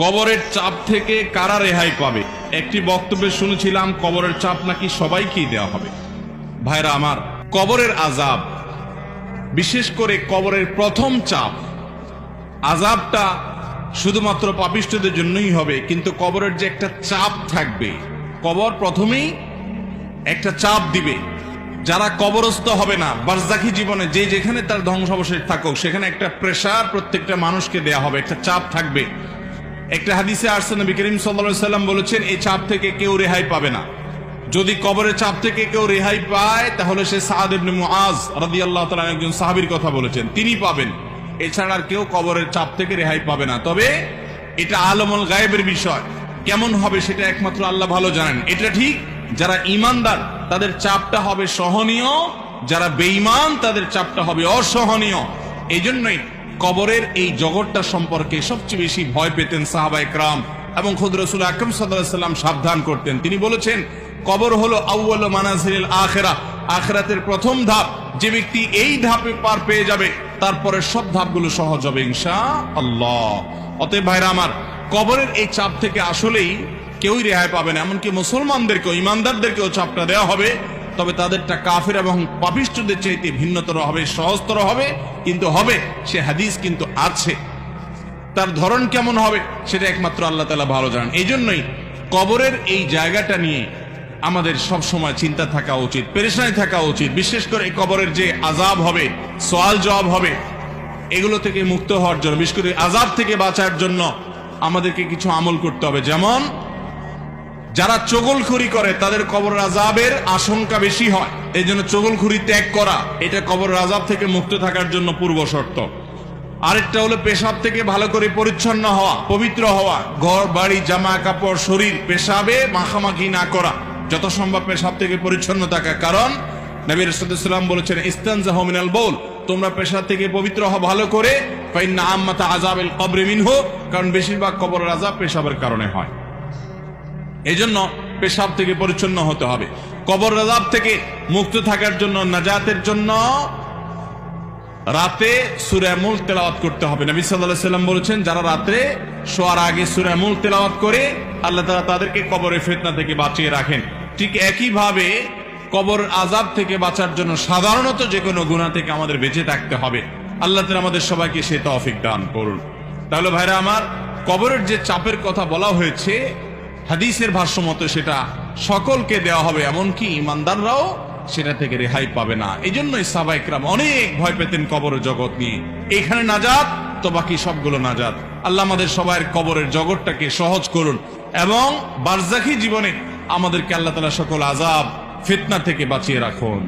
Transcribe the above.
কবরের চাপ থেকে কারা রেহাই পাবে? একটি বক্তব্যে শুনেছিলাম, কবরের চাপ নাকি সবাইকেই দেওয়া হবে। ভাইরা আমার, কবরের আজাব বিশেষ করে কবরের প্রথম চাপ আজাবটা শুধুমাত্র পাপিষ্টদের জন্যই হবে, কিন্তু কবরের যে একটা চাপ থাকবে, কবর প্রথমেই একটা চাপ দিবে। যারা কবরস্থ হবে না বারজাকি জীবনে যে যেখানে তার ধ্বংসাবশেষ থাকুক, সেখানে একটা প্রেশার প্রত্যেকটা মানুষকে দেয়া হবে, একটা চাপ থাকবে। একটা হাদিসে আসছে, নবী করিম সাল্লা সাল্লাম বলেছেন এই চাপ থেকে কেউ রেহাই পাবে না। যদি কবরের চাপ থেকে কেউ রেহাই পায়, তাহলে সে সাদ একজন সাহাবীর কথা বলেছেন। তিনি পাবেন। এছাড়া আর কেউ কবরের চাপ থেকে রেহাই পাবে না। তবে এটা আলমুল গায়েবের বিষয়। কেমন হবে সেটা একমাত্র আল্লাহ ভালো জানেন। এটা ঠিক, যারা ইমানদার তাদের চাপটা হবে সহনীয়। যারা বেঈমান, তাদের চাপটা হবে অসহনীয়। এই জন্যই কবরের এই জগৎটা সম্পর্কে সবচেয়ে বেশি ভয় পেতেন সাহাবা একরাম এবং খুদ রসুল আকরম সাল্লাম সাবধান করতেন। তিনি বলেছেন, কবর হলো আউ্ল মানাজিল আখেরা। আখেরাতের প্রথম ধাপ, যে ব্যক্তি এই ধাপে পার পেয়ে যাবে তারপরে সব ধাপগুলো সহজ হবে ইনশা আল্লাহ অতএব ভাইরা আমার, কবরের এই চাপ থেকে আসলেই কেউই রেহাই পাবে না, এমনকি মুসলমানদেরকেও, ইমানদারদেরকেও চাপটা দেওয়া হবে। তবে তাদেরটা কাফের এবং পাপিষ্টদের চাইতে ভিন্নতর হবে, সহজতর হবে, কিন্তু হবে, সে হাদিস কিন্তু আছে। তার ধরন কেমন হবে, সেটা একমাত্র আল্লাহ তালা ভালো জানেন। এই জন্যই কবরের এই জায়গাটা নিয়ে আমাদের সব সময় চিন্তা থাকা উচিত, পেরেশানি থাকা উচিত। বিশেষ করে কবরের যে আজাব হবে, সোয়াল জবাব হবে, এগুলো থেকে মুক্ত হওয়ার জন্য, বিশেষ করে আজাব থেকে বাঁচার জন্য আমাদেরকে কিছু আমল করতে হবে। যেমন যারা চগলখুরি করে, তাদের কবর রাজাবের আশঙ্কা বেশি হয়। এই জন্য চগলখুরি ত্যাগ করা, এটা কবর রাজাব থেকে মুক্ত থাকার জন্য পূর্ব শর্ত। আরেকটা হলো পেশাব থেকে ভালো করে পরিচ্ছন্ন হওয়া, পবিত্র হওয়া, ঘর, বাড়ি, জামা, কাপড়, শরীর পেশাবে মাখামাখি না করা যত সম্ভব পেশাব থেকে পরিচ্ছন্ন থাকা। কারণ নবী রসুলাম বলেছেন ইস্তান জাহমিনাল বৌল তোমরা পেশাব থেকে পবিত্র হওয়া ভালো করে, ফাইন্না আম্মাতা আজাবেল কবরে মিনহু, কারণ বেশিরভাগ কবর রাজা পেশাবের কারণে হয়। এই জন্য পেশাব থেকে পরিচ্ছন্ন হতে হবে। কবর রাজাব থেকে মুক্ত থাকার জন্য, নাজাতের জন্য রাতে সুরামুল তেলাওয়াত করতে হবে। নবী সাল্লাহ সাল্লাম বলেছেন, যারা রাত্রে শোয়ার আগে সুরামুল তেলাওয়াত করে, আল্লাহ তালা তাদেরকে কবরের ফেতনা থেকে বাঁচিয়ে রাখেন। ঠিক একইভাবে কবর আজাব থেকে বাঁচার জন্য সাধারণত যে কোনো গুণা থেকে আমাদের বেঁচে থাকতে হবে। আল্লাহ তালা আমাদের সবাইকে সে তৌফিক দান করুন। তাহলে ভাইরা আমার, কবরের যে চাপের কথা বলা হয়েছে হাদিসের ভাষ্য মতো সেটা সকলকে দেওয়া হবে, এমনকি ইমানদাররাও সেটা থেকে রেহাই পাবে না। এই জন্যই সাবাইকরাম অনেক ভয় পেতেন কবর জগৎ নিয়ে। এখানে নাজাত, তো বাকি সবগুলো নাজাত। আল্লাহ আমাদের সবাই কবরের জগৎটাকে সহজ করুন এবং বারজাখি জীবনে আমাদেরকে আল্লাহ তালা সকল আজাব ফিতনা থেকে বাঁচিয়ে রাখুন।